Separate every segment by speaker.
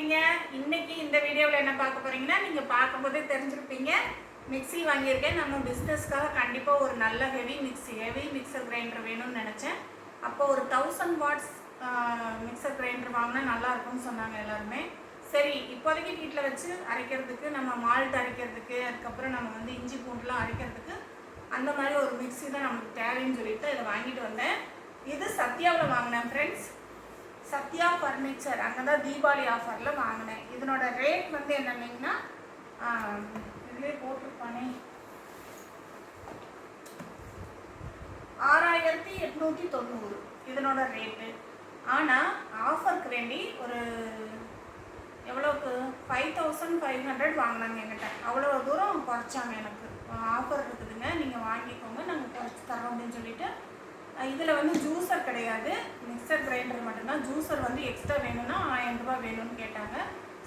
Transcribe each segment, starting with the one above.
Speaker 1: இருக்கிறீங்க இன்னைக்கு இந்த வீடியோவில் என்ன பார்க்க போறீங்கன்னா நீங்கள் பார்க்கும்போதே தெரிஞ்சிருப்பீங்க. மிக்ஸி வாங்கியிருக்கேன். நம்ம பிஸ்னஸ்க்காக கண்டிப்பாக ஒரு நல்ல heavy mixie heavy mixer grinder வேணும்னு நினச்சேன். அப்போ ஒரு தௌசண்ட் வாட்ஸ் மிக்சர் கிரைண்டர் வாங்கினா நல்லா இருக்கும்னு சொன்னாங்க எல்லாருமே. சரி இப்போதைக்கு வீட்டில் வச்சு அரைக்கிறதுக்கு நம்ம மால்ட் அரைக்கிறதுக்கு அதுக்கப்புறம் நம்ம வந்து இஞ்சி பூண்டுலாம் அரைக்கிறதுக்கு அந்த மாதிரி ஒரு மிக்ஸி தான் நமக்கு தேவைன்னு சொல்லிட்டு இதை வாங்கிட்டு வந்தேன். இது சத்யாவில் வாங்கினேன் ஃப்ரெண்ட்ஸ் சத்யா ஃபர்னிச்சர் அங்கே தான் தீபாவளி ஆஃபரில் வாங்கினேன். இதனோட ரேட் வந்து என்னன்னீங்கன்னா இதுலேயே போட்டிருப்பானே. ஆறாயிரத்தி எட்நூற்றி தொண்ணூறு. இதனோட ரேட்டு ஆனால் ஆஃபருக்கு வேண்டி ஒரு எவ்வளோக்கு ஃபைவ் தௌசண்ட் ஃபைவ் ஹண்ட்ரட் வாங்கினாங்க என்கிட்ட. அவ்வளோ தூரம் குறைச்சாங்க எனக்கு. ஆஃபர் இருக்குதுங்க. நீங்கள் வாங்கிக்கோங்க. நாங்கள் குறைச்சி தரோம் அப்படின்னு சொல்லிட்டு இதில் வந்து ஜூஸர் கிடையாது. மிக்சர் கிரைண்டர் மட்டும்தான். ஜூஸர் வந்து எக்ஸ்ட்ரா வேணும்னா ஆயிரம் ரூபாய் வேணும்னு கேட்டாங்க.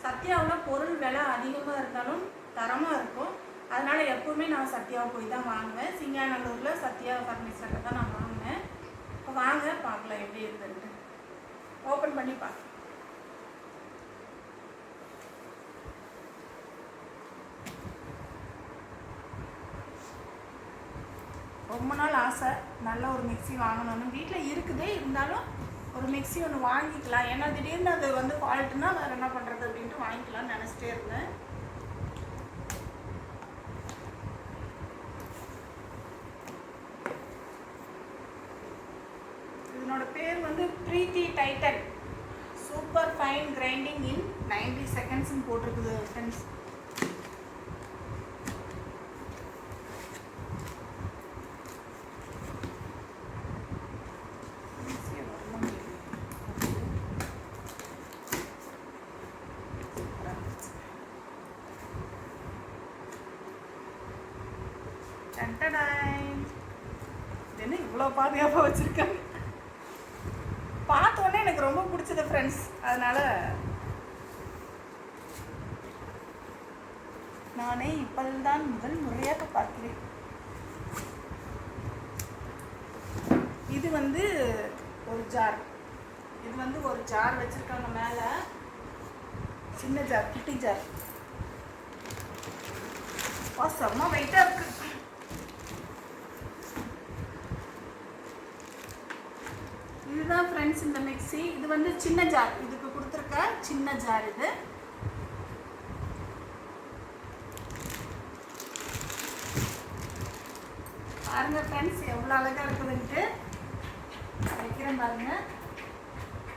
Speaker 1: சத்யாவில் பொருள் விலை அதிகமாக இருந்தாலும் தரமாக இருக்கும். அதனால் எப்போவுமே நான் சத்யாவை போய் தான் வாங்குவேன். சிங்காநல்லூரில் சத்யா ஃபர்னிச்சரில் தான் நான் வாங்கினேன். இப்போ வாங்க பார்க்கலாம் எப்படி இருக்குதுன்ட்டு ஓப்பன் பண்ணி பார்க்கலாம். ரொம்ப நாள் ஆசை நல்ல ஒரு மிக்ஸி வாங்கணும்னு. வீட்டில் இருக்குது இருந்தாலும் ஒரு மிக்ஸி ஒன்று வாங்கிக்கலாம். ஏன்னா திடீர்னு அது வந்து ஃபால்ட்டுனா வேறு என்ன பண்ணுறது அப்படின்ட்டு வாங்கிக்கலாம்னு நினச்சிட்டே இருந்தேன். இதனோட பேர் வந்து Preethi Titan super fine grinding in ninety செகண்ட்ஸ்ன்னு போட்டிருக்குது ஃப்ரெண்ட்ஸ் இது பாதுகாப்பாக வச்சுருக்காங்க. பார்த்த உடனே எனக்கு ரொம்ப பிடிச்சது ஃப்ரெண்ட்ஸ் அதனால நானே இப்பல்தான் முதல் முறையாக பார்க்கிறேன். இது வந்து ஒரு ஜார் இது வந்து ஒரு ஜார் வச்சுருக்காங்க மேலே. சின்ன ஜார் குட்டி ஜார் செம்ம வெயிட்டாக இருக்கு. ஃப்ரெண்ட்ஸ் இந்த மிக்ஸி இது வந்து சின்ன ஜார் இதுக்கு கொடுத்துருக்க சின்ன ஜார் இது. பாருங்க ஃப்ரெண்ட்ஸ் எவ்வளோ அழகாக இருக்குதுன்ட்டு. வைக்கிறேன் பாருங்க.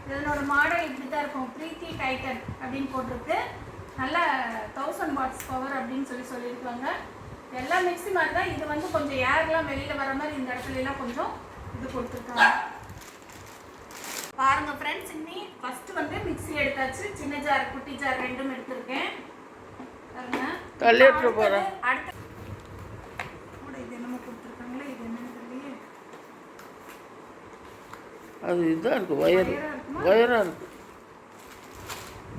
Speaker 1: இதனோட மாடல் இப்படி தான் இருக்கும். ப்ரீத்தி டைட்டன் அப்படின்னு போட்டிருக்கு. நல்லா தௌசண்ட் வாட்ஸ் பவர் அப்படின்னு சொல்லி சொல்லியிருக்காங்க. எல்லா மிக்சி மாதிரி தான் இது வந்து கொஞ்சம் ஏர்லாம் வெளியில் வர மாதிரி இந்த இடத்துல எல்லாம் கொஞ்சம் இது கொடுத்துருக்காங்க. பாருங்க ஃப்ரெண்ட்ஸ் இன்னி ஃபர்ஸ்ட் வந்து மிக்ஸி எடுத்தாச்சு. சின்ன ஜார் குட்டி ஜார் ரெண்டும் எடுத்திருக்கேன். பாருங்க.
Speaker 2: விட்டுற போறேன்.
Speaker 1: அடுத்து கூட இது என்னமோ கொடுத்துருக்காங்களே இது என்னன்னு தெரியலையே.
Speaker 2: அது இதாக இருக்குது ஒயர்? ஒயராக இருக்குது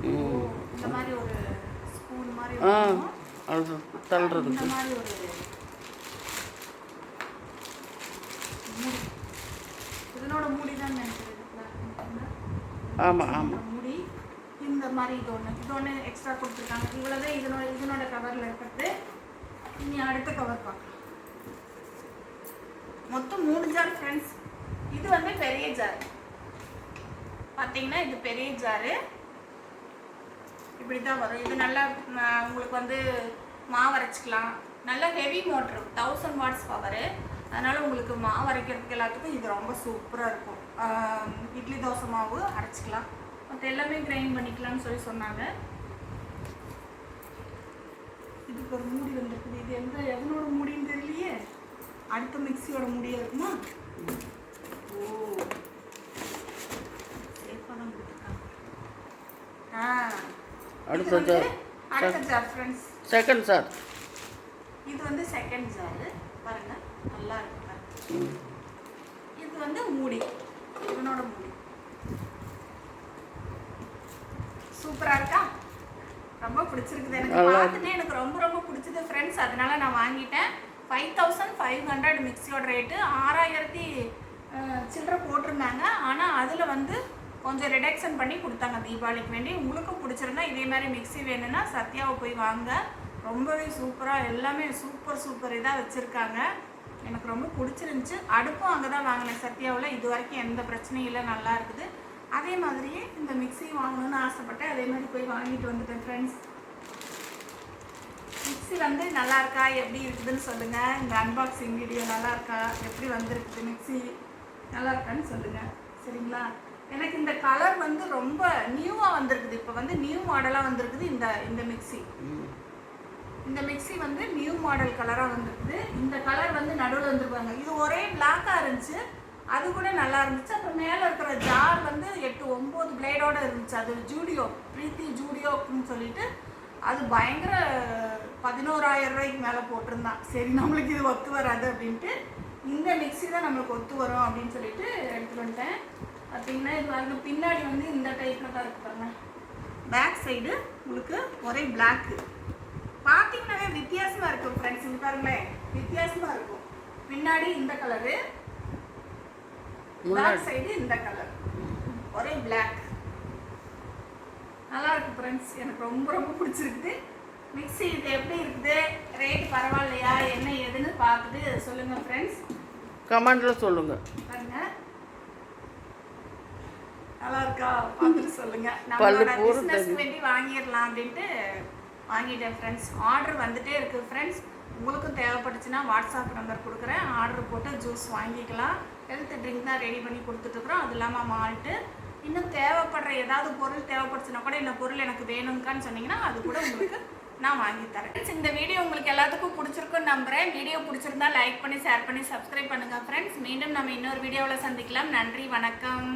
Speaker 1: ஓ, இந்த மாதிரி ஒரு ஸ்பூன் மாதிரி
Speaker 2: ஆ. அது
Speaker 1: இந்த
Speaker 2: தள்ளுறதுக்கு
Speaker 1: மாதிரி ஒரு இதனோட மூடி தான்
Speaker 2: ஆமாம் ஆமாம்
Speaker 1: இந்த மாதிரி இது ஒன்று இது ஒன்று எக்ஸ்ட்ரா கொடுத்துருக்காங்க. இவ்வளோதான் இதனோட இதனோட கவரில் இருக்கிறது. இனி அடுத்த கவர் பார்க்கலாம். மொத்தம் மூணு ஜார் ஃப்ரெண்ட்ஸ் இது வந்து பெரிய ஜார் பார்த்தீங்கன்னா இது பெரிய ஜாரு இப்படி தான் வரும். இது நல்லா உங்களுக்கு வந்து மாவு அரைச்சிக்கலாம். நல்ல heavy motor thousand watts power அதனால் உங்களுக்கு மாவு அரைக்கிறதுக்கு எல்லாத்துக்கும் இது ரொம்ப சூப்பராக இருக்கும். இட்லி தோசை மாவு அரைச்சிக்கலாம். மற்ற எல்லாமே கிரைண்ட் பண்ணிக்கலாம்னு சொல்லி சொன்னாங்க. இதுக்கு ஒரு மூடி வந்துருக்குது. இது எந்த எதனோட மூடின்னு தெரியலையே? அடுத்த மிக்ஸியோட மூடியா இருக்குமா? ஓ. சேஃபாக தான் கொடுத்துருக்காங்க. ஆ.
Speaker 2: அடுத்த ஜார்.
Speaker 1: அடுத்த ஜார் ஃப்ரெண்ட்ஸ்
Speaker 2: செகண்ட் சார்.
Speaker 1: இது வந்து செகண்ட் ஜாரு பாருங்க. நல்லா இருக்கு இது வந்து மூடி. இவனோட மூடி. சூப்பரா இருக்கா? ரொம்ப பிடிச்சிருக்குது எனக்கு. பார்த்துட்டு எனக்கு ரொம்ப ரொம்ப பிடிச்சது ஃப்ரெண்ட்ஸ் அதனால நான் வாங்கிட்டேன். ஃபைவ் தௌசண்ட் ஃபைவ் ஹண்ட்ரட் மிக்ஸியோட ரேட்டு ஆறாயிரத்தி சில்லறை போட்டிருந்தாங்க. ஆனால் அதில் வந்து கொஞ்சம் ரிடக்ஷன் பண்ணி கொடுத்தாங்க தீபாவளிக்கு வேண்டி. உங்களுக்கும் பிடிச்சிருந்தா இதே மாதிரி மிக்ஸி வேணும்னா சத்யாவை போய் வாங்க. ரொம்பவே சூப்பராக எல்லாமே சூப்பர் சூப்பர் இதாக வச்சுருக்காங்க. எனக்கு ரொம்ப பிடிச்சிருந்துச்சு. அடுப்பும் அங்கே தான் வாங்கினேன் சத்யாவில். இது வரைக்கும் எந்த பிரச்சனையும் இல்லை நல்லா இருக்குது. அதே மாதிரியே இந்த மிக்ஸி வாங்கணும்னு ஆசைப்பட்டேன். அதே மாதிரி போய் வாங்கிட்டு வந்துட்டேன் ஃப்ரெண்ட்ஸ் மிக்ஸி வந்து நல்லா இருக்கா? எப்படி இருக்குதுன்னு சொல்லுங்கள் இந்த அன்பாக்சிங் வீடியோ நல்லா இருக்கா? எப்படி வந்திருக்குது மிக்ஸி நல்லா இருக்கான்னு சொல்லுங்கள் சரிங்களா? எனக்கு இந்த கலர் வந்து ரொம்ப நியூவாக வந்திருக்குது. இப்போ வந்து நியூ மாடலாக வந்திருக்குது இந்த இந்த மிக்ஸி இந்த மிக்ஸி வந்து நியூ மாடல் கலராக வந்திருக்குது. இந்த கலர் வந்து நடுவில் வந்துருப்பாங்க. இது ஒரே பிளாக்காக இருந்துச்சு. அது கூட நல்லா இருந்துச்சு. அப்புறம் மேலே இருக்கிற ஜார் வந்து எட்டு ஒம்பது பிளேடோடு இருந்துச்சு. அது ஜூடியோ பிரீத்தி அப்படின்னு சொல்லிட்டு அது பயங்கர பதினோராயிரம் ரூபாய்க்கு மேலே போட்டிருந்தான். சரி நம்மளுக்கு இது ஒத்து வராது அப்படின்ட்டு இந்த மிக்ஸி தான் நம்மளுக்கு ஒத்து வரும் அப்படின்னு சொல்லிட்டு எடுத்துகிட்டு வந்துட்டேன். பார்த்தீங்கன்னா இது பாருங்க பின்னாடி வந்து இந்த டைப்பில் தான் இருக்கு பாருங்க. பேக் சைடு உங்களுக்கு ஒரே பிளாக்கு பார்த்தீங்கன்னாவே வித்தியாசமாக இருக்கும் ஃப்ரெண்ட்ஸ் இது பாருங்களேன் வித்தியாசமாக இருக்கும். பின்னாடி இந்த கலரு பேக் சைடு இந்த கலர் ஒரே பிளாக் நல்லா இருக்கு ஃப்ரெண்ட்ஸ் எனக்கு ரொம்ப ரொம்ப பிடிச்சிருக்குது. மிக்ஸி இது எப்படி இருக்குது? ரேட் பரவாயில்லையா? என்ன ஏதுன்னு பார்த்துட்டு சொல்லுங்க ஃப்ரெண்ட்ஸ்
Speaker 2: கமெண்டில் சொல்லுங்கள்
Speaker 1: பாருங்க. நல்லா இருக்கா? பார்த்துட்டு சொல்லுங்க. பிஸ்னஸ்
Speaker 2: தெரியும்.
Speaker 1: வேண்டி வாங்கிடலாம் அப்படின்ட்டு வாங்கிட்டேன் ஃப்ரெண்ட்ஸ் ஆர்டர் வந்துகிட்டே இருக்குது ஃப்ரெண்ட்ஸ் உங்களுக்கும் தேவைப்பட்டுச்சுன்னா வாட்ஸ்அப் நம்பர் கொடுக்குறேன். ஆர்டர் போட்டு ஜூஸ் வாங்கிக்கலாம். ஹெல்த் ட்ரிங்க் தான் ரெடி பண்ணி கொடுத்துட்ருக்குறோம் அது இல்லாமல் மால்ட்டு இன்னும் தேவைப்படுற ஏதாவது பொருள் தேவைப்பட்டுச்சுன்னா கூட இந்த பொருள் எனக்கு வேணுங்கான்னு சொன்னீங்கன்னா அது கூட உங்களுக்கு நான் வாங்கி தரேன். Friends, இந்த வீடியோ உங்களுக்கு எல்லாத்துக்கும் பிடிச்சிருக்குன்னு நம்புகிறேன் வீடியோ பிடிச்சிருந்தா லைக் பண்ணி ஷேர் பண்ணி சப்ஸ்கிரைப் பண்ணுங்கள் ஃப்ரெண்ட்ஸ் மீண்டும் நம்ம இன்னொரு வீடியோவில் சந்திக்கலாம். நன்றி வணக்கம்.